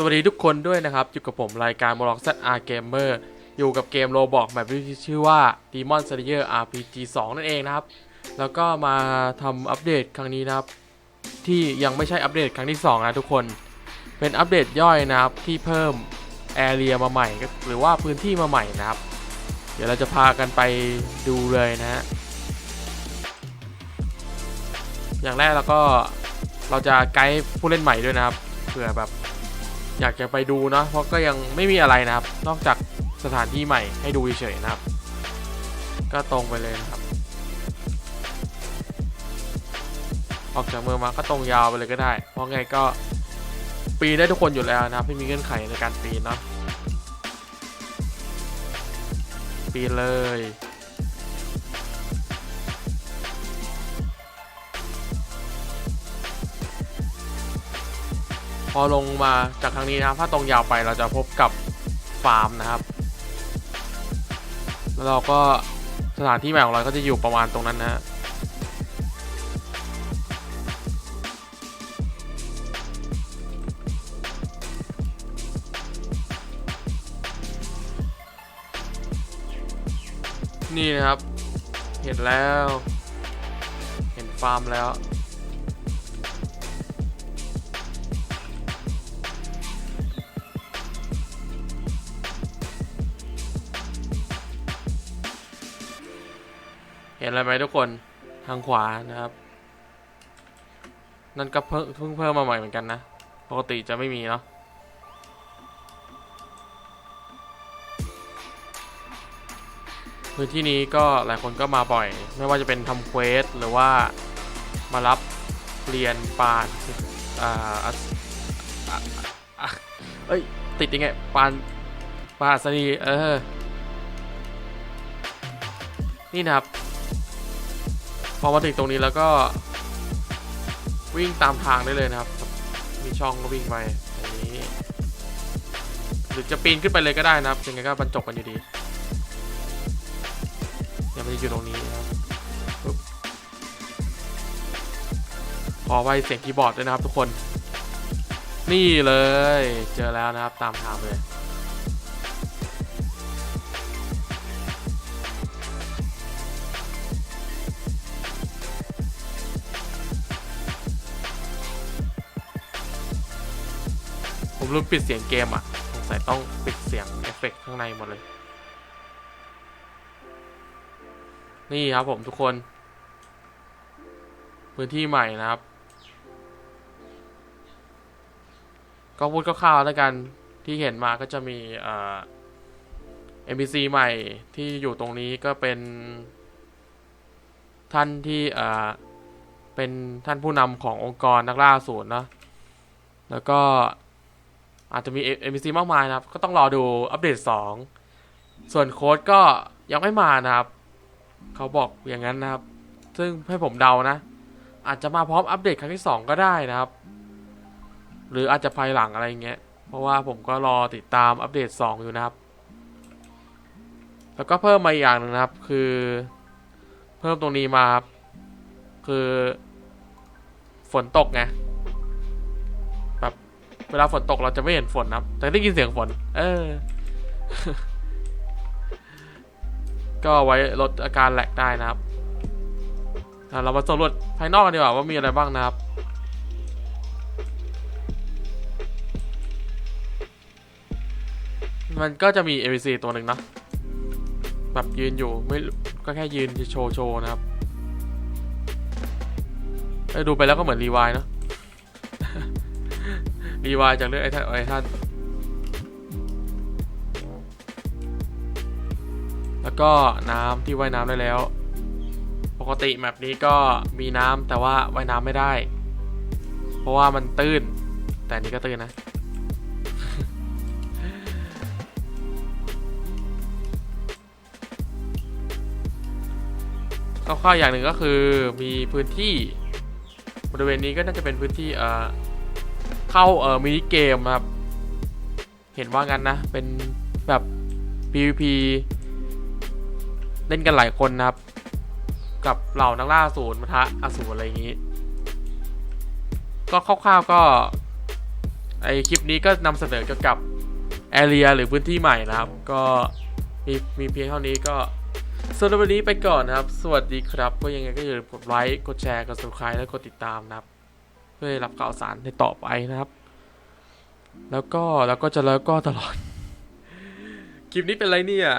สวัสดีทุกคนด้วยนะครับ อยู่กับผมรายการ m o r o x ZR Gamer อยู่กับเกมโรบอกแบบที่ชื่อว่า Demon Slayer RPG 2 นั่นเองนะครับ แล้วก็มาทำอัปเดตครั้งนี้นะครับ ที่ยังไม่ใช่อัปเดตครั้งที่ 2 นะทุกคน เป็นอัปเดตย่อยนะครับ ที่เพิ่มแอเรียมาใหม่ หรือว่าพื้นที่มาใหม่นะครับ เดี๋ยวเราจะพากันไปดูเลยนะฮะอย่างแรกเราก็เราจะไกด์ผู้เล่นใหม่ด้วยนะครับเผื่อแบบ อยากจะไปดูเนาะเพราะก็ยังไม่มีอะไรนะครับ นอกจากสถานที่ใหม่ให้ดูเฉยๆนะครับ ก็ตรงไปเลยนะครับ ออกจากเมืองมาก็ตรงยาวไปเลยก็ได้ เพราะไงก็ปีได้ทุกคนอยู่แล้วนะครับ ไม่มีเงื่อนไขในการปีนเนาะปีเลย อลงมาจากทางนี้นะครับ ถ้าตรงยาวไปเราจะพบกับฟาร์มนะครับ แล้วเราก็สถานที่ใหม่ของเราก็จะอยู่ประมาณตรงนั้นนะฮะนี่นะครับ เห็นแล้ว เห็นฟาร์มแล้ว เห็นอะไรไหมทุกคนทางขวานะครับ นั่นก็เพิ่งเพิ่งเพิ่มมาใหม่เหมือนกันนะปกติจะไม่มีเนาะพื้นที่นี้ก็หลายคนก็มาบ่อย ไม่ว่าจะเป็นทำเควสหรือว่ามารับเรียนปานอ่าเอ้ย ติดยังไงปานปานอัศนีเออ นี่นะครับ พอมาถึงตรงนี้แล้วก็วิ่งตามทางได้เลยนะครับ มีช่องก็วิ่งไปอย่างนี้หรือจะปีนขึ้นไปเลยก็ได้นะครับยังไงก็บรรจบกันอยู่ดีเนี่ยมันจะอยู่ตรงนี้นะครับปึ๊บขอไว้เสียงคีย์บอร์ดด้วยนะครับทุกคน นี่เลยเจอแล้วนะครับตามทางเลย ผมลืมปิดเสียงเกมอะสงสัยต้องปิดเสียงเอฟเฟกต์ข้างในหมดเลย นี่ครับผมทุกคน พื้นที่ใหม่นะครับ ก็พูดคร่าวๆแล้วกันที่เห็นมาก็จะมีเอ่อ NPC ใหม่ที่อยู่ตรงนี้ก็เป็นท่านที่เอ่อเป็นท่านผู้นำขององค์กรนักล่าสูรเนอะแล้วก็ อาจจะมี NPC มซีมากมายนะครับ ก็ต้องรอดูอัปเดต2ส่วนโค้ดก็ยังไม่มานะครับ เขาบอกอย่างนั้นนะครับ ซึ่งให้ผมเดานะ อาจจะมาพร้อมอัปเดตครั้งที่2ก็ได้นะครับ หรืออาจจะภายหลังอะไรเงี้ย เพราะว่าผมก็รอติดตามอัปเดต2อยู่นะครับ แล้วก็เพิ่มมาอีกอย่างหนึงนะครับ คือ เพิ่มตรงนี้มาครับ คือฝนตกไง เวลาฝนตกเราจะไม่เห็นฝนนะครับ แต่ได้ยินเสียงฝน เออ ก็ไว้ลดอาการแหลกได้นะครับอะเรามาสำรวจภายนอกกันดีกว่าว่ามีอะไรบ้างนะครับ มันก็จะมี NPC ตัวหนึ่งนะแบบยืนอยู่ไม่ก็แค่ยืนโชว์โชว์นะครับดูไปแล้วก็เหมือนรีวายเนอะ รีวายจากเรื่องไอ้ท่านไอ้ท่านแล้วก็น้ำที่ว่ายน้ำได้แล้ว ปกติแมปนี้ก็มีน้ำแต่ว่าว่ายน้ำไม่ได้ เพราะว่ามันตื้น แต่นี้ก็ตื้นนะก็ข้ออย่างหนึ่งก็คือมีพื้นที่บริเวณนี้ก็น่าจะเป็นพื้นที่เอ่อ เข้าเอ่อมินิเกมนะครับ เห็นว่างั้นนะ เป็นแบบ PVP เล่นกันหลายคนนะครับ กับเหล่านักล่าอสูรมทะอสูรอะไรอย่างนี้ ก็คร่าวๆก็ ไอคลิปนี้ก็นำเสนอเกี่ยวกับแอเรียหรือพื้นที่ใหม่นะครับ ก็มีมีเพียงเท่านี้ก็สำหรับวันนี้ไปก่อนนะครับ สวัสดีครับ ก็ยังไงก็อย่าลืมกดไลค์ กดแชร์ กด subscribe และกดติดตามนะครับ เพื่อรับข่าวสารในต่อไปนะครับ แล้วก็แล้วก็จะแล้วก็ตลอด คลิปนี้เป็นไรเนี่ย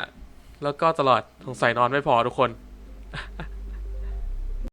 แล้วก็ตลอดสงสัยนอนไม่พอทุกคน